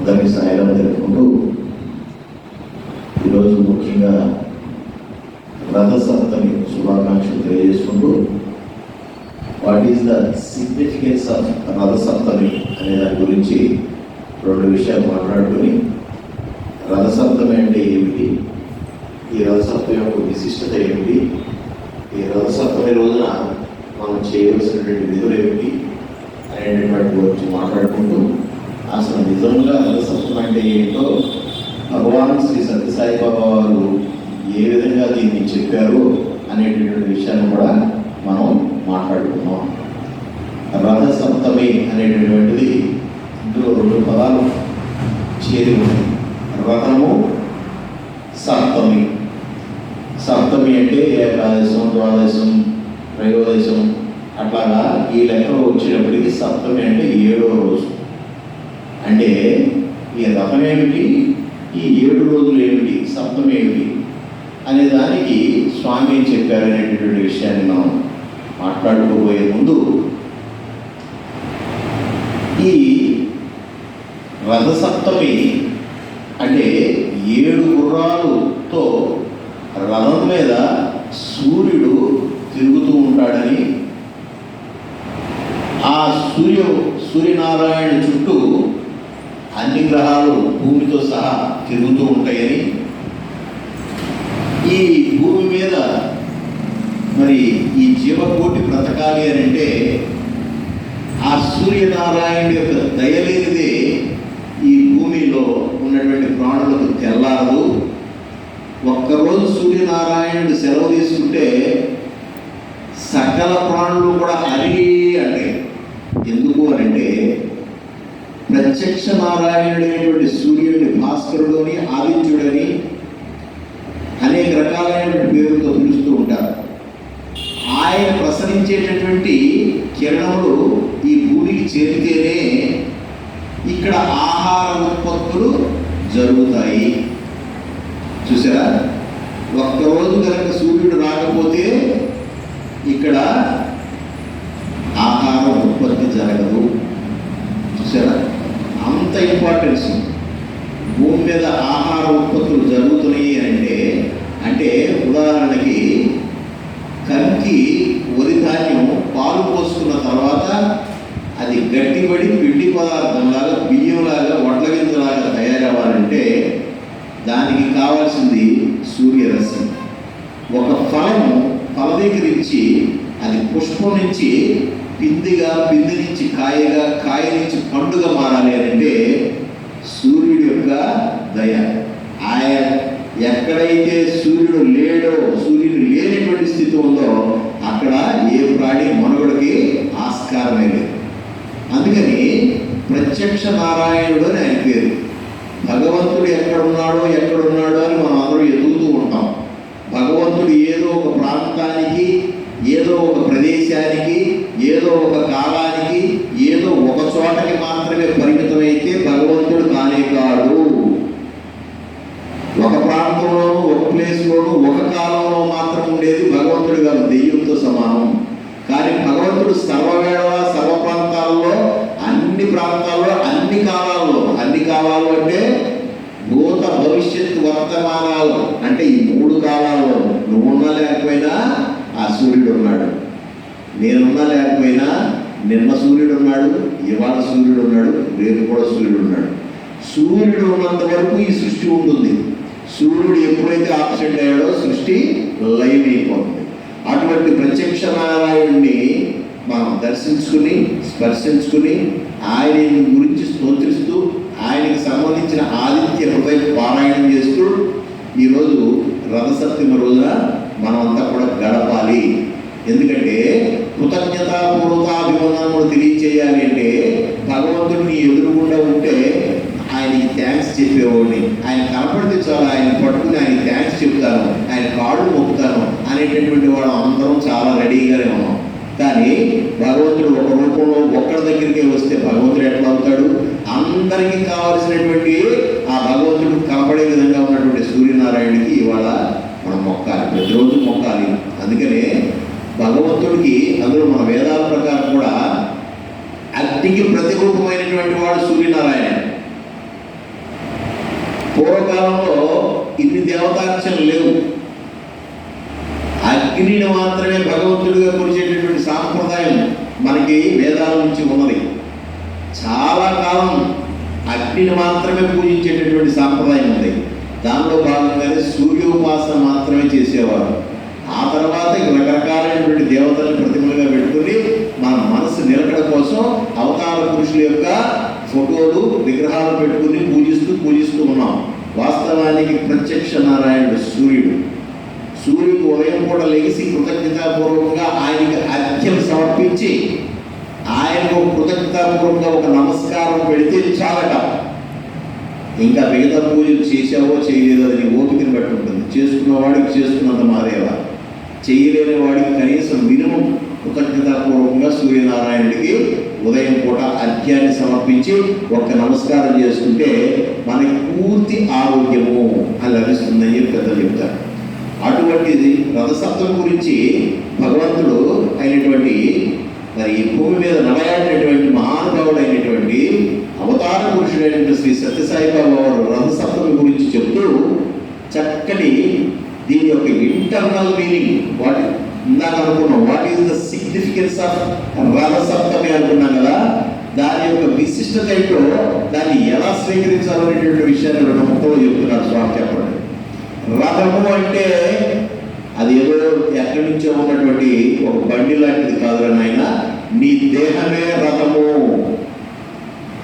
అందరికీ సాయం తెలుపుకుంటూ ఈరోజు ముఖ్యంగా రథసప్తమి శుభాకాంక్షలు తెలియజేసుకుంటూ what is the significance of Rathasaptami అనే దాని గురించి రెండు విషయాలు మాట్లాడుకొని రథసప్తమి అంటే ఏమిటి? ఈ రథసప్తమి యొక్క విశిష్టత ఏమిటి? ఈ రథసప్తమి రోజున మనం చేయవలసినటువంటి విధులు ఏమిటి? అనేటటువంటి గురించి మాట్లాడుకుంటూ అసలు నిజంగా రథసప్తమి అంటే ఏంటో భగవాన్ శ్రీ సత్యసాయి బాబా వారు ఏ విధంగా దీన్ని చెప్పారు అనేటటువంటి విషయాన్ని కూడా మనం మాట్లాడుకున్నాం రథ సప్తమి అనేటటువంటిది ఇందులో రెండు పదాలు చేరి ఉన్నాయి. రథము సప్తమి. సప్తమి అంటే ఏకాదశం ద్వాదశం త్రయోదశం అట్లాగా ఈ లెక్కలో వచ్చేటప్పటికి సప్తమి అంటే ఏడో రోజు. అంటే ఈ రథం ఏమిటి? ఈ ఏడు రోజులు ఏమిటి? సప్తం ఏమిటి? అనే దానికి స్వామి ఏం చెప్పారు అనేటటువంటి విషయాన్ని మనం మాట్లాడుకోబోయే ముందు ఈ రథసప్తమి అంటే ఏడు గుర్రాలతో రథం మీద సూర్యుడు తిరుగుతూ ఉంటాడని ఆ సూర్య సూర్యనారాయణ చుట్టూ అన్ని గ్రహాలు భూమితో సహా తిరుగుతూ ఉంటాయని. ఈ భూమి మీద మరి ఈ జీవకోటి బ్రతకాలి అని అంటే ఆ సూర్యనారాయణ యొక్క దయలేనిదే ఈ భూమిలో ఉన్నటువంటి ప్రాణులకు తెల్లారదు. ఒక్కరోజు సూర్యనారాయణుడు సెలవు తీసుకుంటే సకల ప్రాణులు కూడా హరి అంటే ఎందుకు ప్రత్యక్ష నారాయణుడైనటువంటి సూర్యుడిని భాస్కరుడని ఆదిత్యుడని అనేక రకాలైనటువంటి పేరుతో పిలుస్తూ ఉంటారు. ఆయన ప్రసరించేటటువంటి కిరణములు ఈ భూమికి చేరితేనే ఇక్కడ ఆహార ఉత్పత్తులు జరుగుతాయి చూసారా ఒక్కరోజు కనుక సూర్యుడు రాకపోతే ఇక్కడ ఆహారం ఉత్పత్తి జరగదు చూసారా అంత ఇంపార్టెన్స్ భూమి మీద ఆహార ఉత్పత్తులు జరుగుతున్నాయి అంటే అంటే ఉదాహరణకి కంకి వరి ధాన్యం పాలు పోసుకున్న తర్వాత అది గట్టిపడి పిండి పదార్థంలాగా బియ్యంలాగా వడ్ల గింజలాగా తయారవ్వాలంటే దానికి కావాల్సింది సూర్యరశ్మి. ఒక ఫలము ఫల దగ్గరించి అది పుష్పం నుంచి పిందిగా పిండి నుంచి కాయగా కాయ నుంచి పండుగ మారాలి అంటే సూర్యుడి యొక్క దయ. ఆయన ఎక్కడైతే సూర్యుడు లేడో సూర్యుడు లేనటువంటి స్థితి ఉందో అక్కడ ఏ ప్రాణి మనుగడకి ఆస్కారమే లేదు. అందుకని ప్రత్యక్ష నారాయణుడు అని ఆయన పేరు. భగవంతుడు ఎక్కడున్నాడో ఎక్కడ అని మనం అందరూ ఎదుగుతూ ఉంటాం భగవంతుడు ఏదో ఒక ప్రాంతానికి ఏదో ఒక ప్రదేశానికి ఏదో ఒక కాలానికి ఏదో ఒక చోటకి మాత్రమే పరిమితమైతే భగవంతుడు కానే కాడు. ఒక ప్రాంతంలోనూ ఒక ప్లేస్లోనూ ఒక కాలంలో మాత్రం ఉండేది భగవంతుడు కాదు దెయ్యంతో సమానం. కానీ భగవంతుడు సర్వవేళ సర్వ ప్రాంతాల్లో అన్ని ప్రాంతాల్లో అన్ని కాలాల్లో అన్ని కాలాలు అంటే భూత భవిష్యత్ వర్తమానాలు. అంటే ఈ మూడు కాలాల్లో నువ్వున్నా లేకపోయినా ఆ సూర్యుడు ఉన్నాడు. నేనున్నా లేకపోయినా నిన్న సూర్యుడు ఉన్నాడు ఇవాళ సూర్యుడు ఉన్నాడు రేపు కూడా సూర్యుడు ఉన్నాడు సూర్యుడు ఉన్నంత వరకు ఈ సృష్టి ఉంటుంది. సూర్యుడు ఎప్పుడైతే ఆబ్సెంట్ అయ్యాడో సృష్టి లైవ్ అయిపోతుంది. అటువంటి ప్రత్యక్ష నారాయణుడిని మనం దర్శించుకుని స్పర్శించుకుని ఆయన గురించి స్తోత్రిస్తూ ఆయనకి సంబంధించిన ఆదిత్య హృదయ పారాయణం చేస్తూ ఈరోజు రథసప్తమి రోజున మనమంతా కూడా గడపాలి. ఎందుకంటే కృతజ్ఞతాపూర్వకాభివందనములు తెలియచేయాలి అంటే భగవంతుడు నీ ఎదురుగుండా ఉంటే ఆయనకి థ్యాంక్స్ చెప్పేవాడిని. ఆయన కనపడితే చాలు ఆయన పట్టుకుని ఆయన థ్యాంక్స్ చెప్తాను ఆయన కాళ్ళు మొక్కుతాను అనేటటువంటి వాడు అందరం చాలా రెడీగానే ఉన్నాం. కానీ భగవంతుడు ఒక రూపంలో ఒక్కడి దగ్గరికి వస్తే భగవంతుడు ఎట్లా అవుతాడు? అందరికీ కావలసినటువంటి ఆ భగవంతుడు కనపడే విధంగా ఉన్నటువంటి సూర్యనారాయణకి ఇవాళ మనం మొక్కాలి. ప్రతిరోజు మొక్కాలి. అందుకనే భగవంతుడికి అందులో మన వేదాల ప్రకారం కూడా అగ్నికి ప్రతిరూపమైనటువంటి వాడు సూర్యనారాయణ పూర్వకాలంలో ఇన్ని దేవతార్చనలు లేవు. అగ్నిని మాత్రమే భగవంతుడిగా కొలిచేటటువంటి సాంప్రదాయం మనకి వేదాల నుంచి ఉన్నది. చాలా కాలం అగ్నిని మాత్రమే పూజించేటటువంటి సాంప్రదాయం ఉంది. దానిలో భాగంగానే సూర్యోపాసన మాత్రమే చేసేవారు ఆ తర్వాత ఇక రకరకాలైనటువంటి దేవతలను ప్రతిమలుగా పెట్టుకుని మన మనసు నిలకడ కోసం పురుషుల యొక్క ఫోటోలు విగ్రహాలు పెట్టుకుని పూజిస్తూ పూజిస్తూ ఉన్నాం. వాస్తవానికి ప్రత్యక్ష నారాయణుడు సూర్యుడు. సూర్యుడు ఉదయం పూట లెగిసి కృతజ్ఞతాపూర్వకంగా ఆయనకి అర్ఘ్యం సమర్పించి ఆయనకు కృతజ్ఞతాపూర్వకంగా ఒక నమస్కారం పెడితే చాలట. ఇంకా మిగతా పూజలు చేసావో చేయలేదో అది ఓపికను బట్టి ఉంటుంది. చేసుకున్న వాడికి చేసుకున్నంత మాదేవా చేయలేని వాడికి కనీసం మినిమం కృతజ్ఞతాపూర్వకంగా సూర్యనారాయణుడికి ఉదయం పూట అర్ఘ్యాన్ని సమర్పించి ఒక్క నమస్కారం చేసుకుంటే మనకి పూర్తి ఆరోగ్యము అని లభిస్తుందని చెప్పి పెద్దలు చెప్తారు. అటువంటిది రథసప్తం గురించి భగవంతుడు అయినటువంటి మరి ఈ భూమి మీద నడయాడినటువంటి మహానుభావుడు అయినటువంటి అవతార పురుషుడైనటువంటి శ్రీ సత్యసాయిబాబు వారు రథసప్తమి గురించి చెప్తూ చక్కటి దీని యొక్క ఇంటర్నల్ మీనింగ్ వాటి ఇందాక అనుకున్నాం what is the significance of Rathasaptami అనుకున్నాం కదా దాని యొక్క విశిష్టత ఏంటో దాన్ని ఎలా స్వీకరించాలనేటువంటి విషయాన్ని రెండు ముక్కలో చెప్తున్నాడు స్వామి చెప్పండి. రథము అంటే అది ఏదో ఎక్కడి నుంచో ఉన్నటువంటి ఒక బండి లాంటిది కాదు నాయన. నీ దేహమే రథము.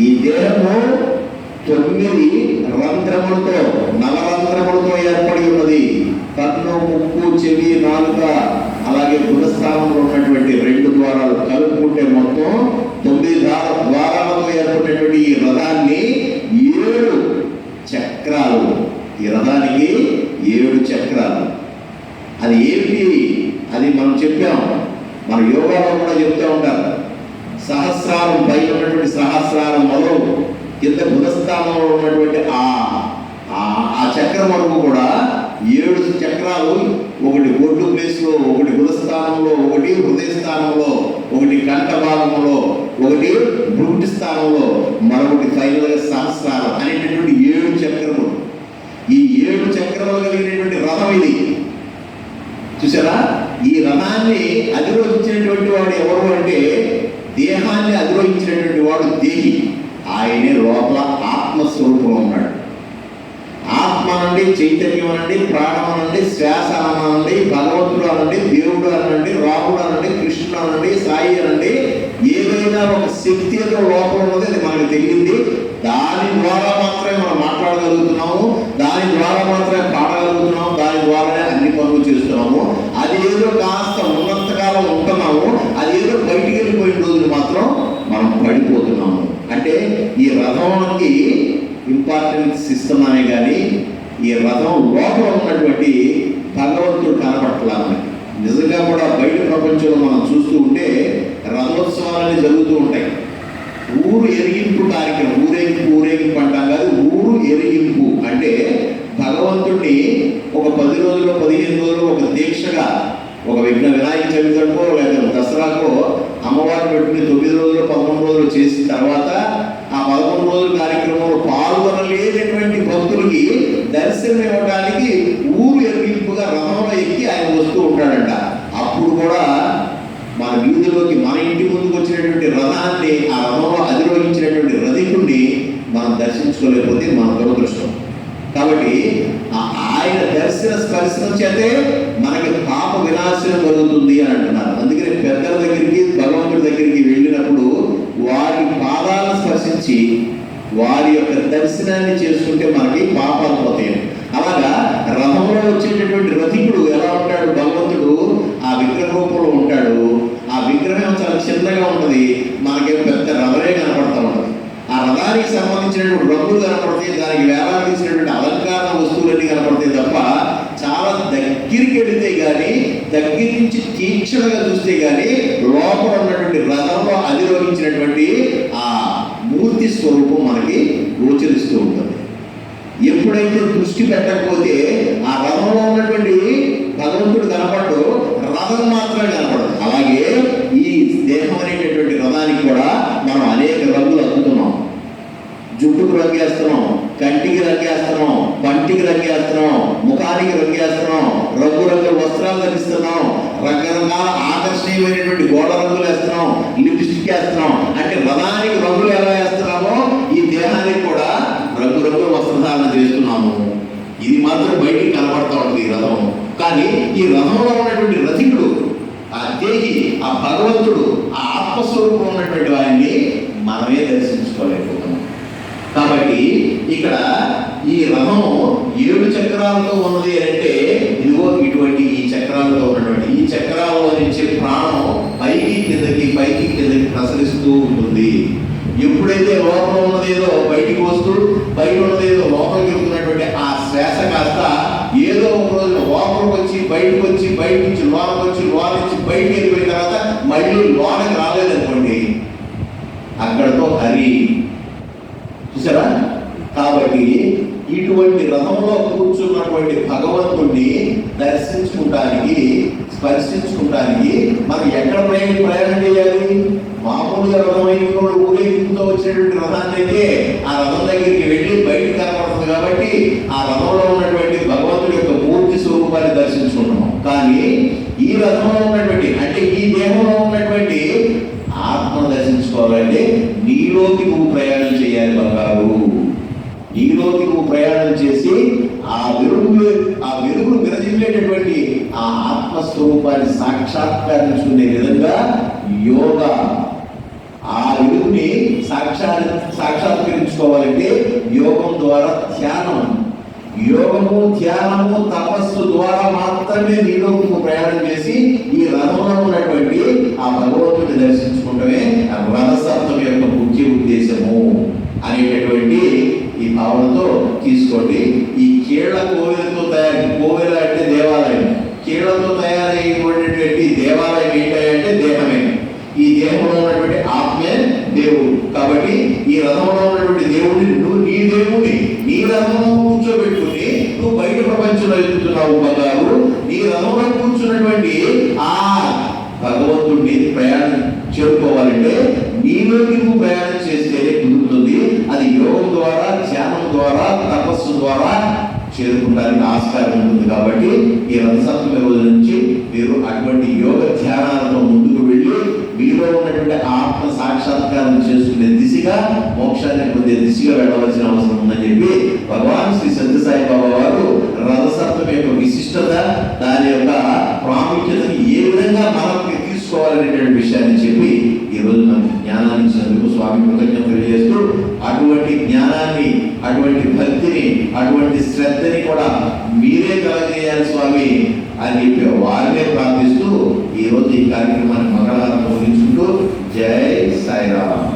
ఈ దేహము తొమ్మిది రంధ్రములతో నవరంధ్రములతో ఏర్పడి ఉన్నది. కన్ను ముక్కు చెవి నాలుక అలాగే గుణస్థానంలో ఉన్నటువంటి రెండు ద్వారాలు కలుపుకుంటే మొత్తం తొమ్మిది ద్వారాలతో ఏర్పడినటువంటి ఈ రథాన్ని ఏడు చక్రాలు. ఈ రథానికి ఏడు చక్రాలు. అది ఏమిటి? అది మనం చెప్పాం. మన యోగాలో కూడా చెప్తూ ఉంటారు. సహస్రారం పైన ఉన్నటువంటి సహస్రారం మొదలు కింద గుణస్థానంలో ఉన్నటువంటి ఆ ఆ- ఆ చక్రం వరకు కూడా ఏడు చక్రాలు ఒకటి ఒడ్డు ప్లేస్లో ఒకటి బుధస్థానంలో ఒకటి హృదయ స్థానంలో ఒకటి కంఠ భాగంలో ఒకటి భృంటి స్థానంలో మరొకటి ఫైనల్గా సహస్రారం అనేటటువంటి ఏడు చక్రములు. ఈ ఏడు చక్రములు కలిగినటువంటి రథం ఇది. చూసారా? ఈ రథాన్ని అధిరోహించినటువంటి వాడు ఎవరు అంటే దేహాన్ని అధిరోహించినటువంటి వాడు దేహి. ఆయనే లోపల ఆత్మస్వరూపంలో ఉన్నాడు. అనండి చైతన్యం అనండి ప్రాణం అనండి శ్వాస అనండి భగవంతుడు అనండి దేవుడు అనండి రాముడు అనండి కృష్ణుడు అనండి సాయి అనండి ఏదైనా ఒక శక్తి ఏదో లోపం ఉన్నది అది మనకు తెలియంది. దాని ద్వారా మాత్రమే మనం మాట్లాడగలుగుతున్నాము. దాని ద్వారా మాత్రమే పాడగలుగుతున్నాము. దాని ద్వారానే అన్ని పనులు చేస్తున్నాము. అది ఏదో కాస్త ఉన్నంతకాలం ఉంటున్నాము. అది ఏదో బయటికి వెళ్ళిపోయిన రోజులు మాత్రం మనం పడిపోతున్నాము. అంటే ఈ రథంకి ఇంపార్టెంట్ సిస్టమ్ అనే కానీ ఈ రథం లోపల ఉన్నటువంటి భగవంతుడు కనపట్లా మనకి. నిజంగా కూడా బయట ప్రపంచంలో మనం చూస్తూ ఉంటే రథోత్సవాలని జరుగుతూ ఉంటాయి. ఊరు ఎరిగింపు కార్యక్రమం ఊరేగింపు ఊరేగింపు అంటాం కాదు ఊరు ఎరిగింపు అంటే భగవంతుడిని ఒక పది రోజులు పదిహేను రోజులు ఒక దీక్షగా ఒక విఘ్న వినాయక చవితికో లేదా దసరాకో అమ్మవారి పెట్టుకుని తొమ్మిది రోజులు పదకొండు రోజులు చేసిన తర్వాత ఆ పదకొండు రోజుల కార్యక్రమంలో పాల్గొనలేనటువంటి భక్తులకి దర్శనం ఇవ్వడానికి ఊరు ఎరిగింపుగా రథంలో ఎక్కి ఆయన వస్తూ ఉంటాడంట అప్పుడు కూడా మన వీధిలోకి మన ఇంటి ముందుకు వచ్చినటువంటి రథాన్ని ఆ రథంలో అధిరోహించినటువంటి రథికుడిని మనం దర్శించుకోలేకపోతే మన దురదృష్టం కాబట్టి ఆ ఆయన దర్శన చేస్తే మనకి పాప వినాశనం కలుగుతుంది అని అంటున్నారు. అందుకనే పెద్దల దగ్గరికి భగవంతుడి దగ్గరికి వెళ్ళినప్పుడు వారి పాదాలను స్పర్శించి వారి యొక్క దర్శనాన్ని చేసుకుంటే మనకి పాపాలు పోతాయి. అలాగా రథంలో వచ్చేటటువంటి రథికుడు ఎలా ఉంటాడు? భగవంతుడు ఆ విగ్రహ రూపంలో ఉంటాడు. ఆ విగ్రహం చాలా చిన్నగా ఉంటుంది. మనకి పెద్ద రథమే కనపడతా ఉంటుంది. ఆ రథానికి సంబంధించినటువంటి రంగులు కనపడతాయి. దానికి వేలాడదీసినటువంటి అలంకార వస్తువులన్నీ కనపడతాయి తప్ప దగ్గరికి వెళితే కానీ దగ్గర నుంచి తీక్షణగా చూస్తే కానీ లోపల ఉన్నటువంటి రథంలో అధిరోహించినటువంటి ఆ మూర్తి స్వరూపం మనకి గోచరిస్తూ ఉంటుంది. ఎప్పుడైతే దృష్టి పెట్టకపోతే ఆ రథంలో ఉన్నటువంటి భగవంతుడు కనపడు రథం మాత్రమే కనపడదు. అలాగే ఈ దేహం అనేటటువంటి రథానికి కూడా మనం అనేక రంగులు అద్దుతున్నాం జుట్టుకు రంగేస్తున్నాం కంటికి రంగేస్తున్నాం పంటికి రంగేస్తున్నాం ముఖానికి రంగేస్తున్నాం రంగు రంగుల వస్త్రాలు ధరిస్తున్నాం రకరకాల ఆకర్షణీయమైనటువంటి గోడ రంగులు వేస్తున్నాం లిప్స్టిక్ వేస్తున్నాం అంటే రథానికి రంగులు ఎలా వేస్తున్నామో ఈ దేహానికి కూడా రంగు రంగుల వస్త్రధారణ చేస్తున్నాము ఇది మాత్రం బయటికి కనబడతా ఉంటుంది ఈ రథం కానీ ఈ రథంలో ఉన్నటువంటి రథికుడు ఆ దేహి ఆ భగవంతుడు ఆ ఆత్మస్వరూపం ఉన్నటువంటి వారిని మనమే దర్శించుకోలేకపోతున్నాం. కాబట్టి ఇక్కడ ఈ రథం ఏడు చక్రాలతో ఉన్నది అని అంటే ఇదిగో ఇటువంటి ఈ చక్రాలతో ఉన్నటువంటి ఈ చక్రాలలో నుంచి ప్రాణం పైకి కిందకి పైకి కిందకి ప్రసరిస్తూ ఉంటుంది. ఎప్పుడైతే లోపల ఉన్నదేదో బయటికి వస్తూ బయట ఉన్నదేదో లోపలికి వెళ్తున్నటువంటి ఆ శ్వాస కాస్త ఏదో ఒక రోజు లోపలికి వచ్చి బయటకు వచ్చి బయట నుంచి లోపలికి వచ్చి లోన నుంచి బయటకు వెళ్ళిపోయిన తర్వాత మళ్ళీ లోనకి రాలేదనుకోండి అక్కడతో హరి. చూసారా? కాబట్టి ఇటువంటి రథంలో కూర్చున్నటువంటి భగవంతుణ్ణి దర్శించుకుంటానికి స్పర్శించుకుంటానికి మనం ఎక్కడ ప్రయాణం ప్రయాణం చేయాలి? మామూలుగా రథమైన కూడా ఊరేగింపుతో వచ్చినటువంటి రథాన్ని అయితే ఆ రథం దగ్గరికి వెళ్ళి బయటకు కనపడుతుంది కాబట్టి ఆ రథంలో ఉన్నటువంటి భగవంతుడి యొక్క పూర్తి స్వరూపాన్ని దర్శించుకుంటున్నాం కానీ ఈ రథంలో ఉన్నటువంటి అంటే ఈ దేహంలో ఉన్నటువంటి ఆత్మ దర్శించుకోవాలంటే నీలోకి నువ్వు ప్రయాణం చేయాలి బంగారు. నీలోకి నువ్వు ప్రయాణం చేసి ఆ వెలుగు ఆ వెలుగును విరజిల్లేటటువంటి ఆ ఆత్మస్వరూపాన్ని సాక్షాత్కరించుకునే విధంగా యోగ ఆ వెలుగుని సాక్షా సాక్షాత్కరించుకోవాలంటే యోగం ద్వారా ధ్యానం. యోగము ధ్యానము తపస్సు ద్వారా మాత్రమే నీలో ప్రయాణం చేసి ఈ రథంలో ఉన్నటువంటి ఆ భగవంతుని దర్శించుకుంటమే రథసప్తం యొక్క ముఖ్య ఉద్దేశము అనేటటువంటి ఈ భావనతో తీసుకోండి. ఈ కీళ్ళ కోవెలతో తయారు కోవెల అంటే దేవాలయం. కీళ్ళతో తయారైనటువంటి దేవాలయం ఏంటంటే దేహమే. ఈ దేహంలో ఉన్నటువంటి ఆత్మే దేవుడు. కాబట్టి ఈ రథంలో ఉన్నటువంటి దేవుడిని నువ్వు నీ దేవుడిని నీ రథంలో కూర్చోబెట్టు. నువ్వు బయట ప్రపంచంలో ఎదుగుతున్నావు బంగారు. నీ రథంలో కూర్చున్నటువంటి ఆ భగవంతుడిని ప్రయాణం చేరుకోవాలంటే నీలోకి నువ్వు ప్రయాణం చేస్తేనే కుదురుతుంది. అది యోగం ద్వారా ధ్యానం ద్వారా తపస్సు ద్వారా చేరుకుంటానికి ఆస్కారం ఉంటుంది కాబట్టి ఈ రథసప్తమి రోజు నుంచి మీరు అటువంటి యోగ ధ్యానాలతో ముందుకు వెళ్ళి మీలో ఉన్నటువంటి ఆత్మ సాక్షాత్కారం చేసుకునే దిశగా మోక్షాన్ని పొందే దిశగా వెళ్ళవలసిన అవసరం ఉందని చెప్పి భగవాన్ శ్రీ సత్యసాయి బాబా మనకి తీసుకోవాలనేటువంటి విషయాన్ని చెప్పి ఈరోజు మనకి జ్ఞానాన్ని ఇచ్చినందుకు స్వామి కృతజ్ఞత తెలియజేస్తూ అటువంటి జ్ఞానాన్ని అటువంటి భక్తిని అటువంటి శ్రద్ధని కూడా మీరే కలగజేయాలి స్వామి అని చెప్పి వారినే ప్రార్థిస్తూ ఈరోజు ఈ కార్యక్రమాన్ని మంగళవారం ముగించుకుంటూ జై సాయిరామ్.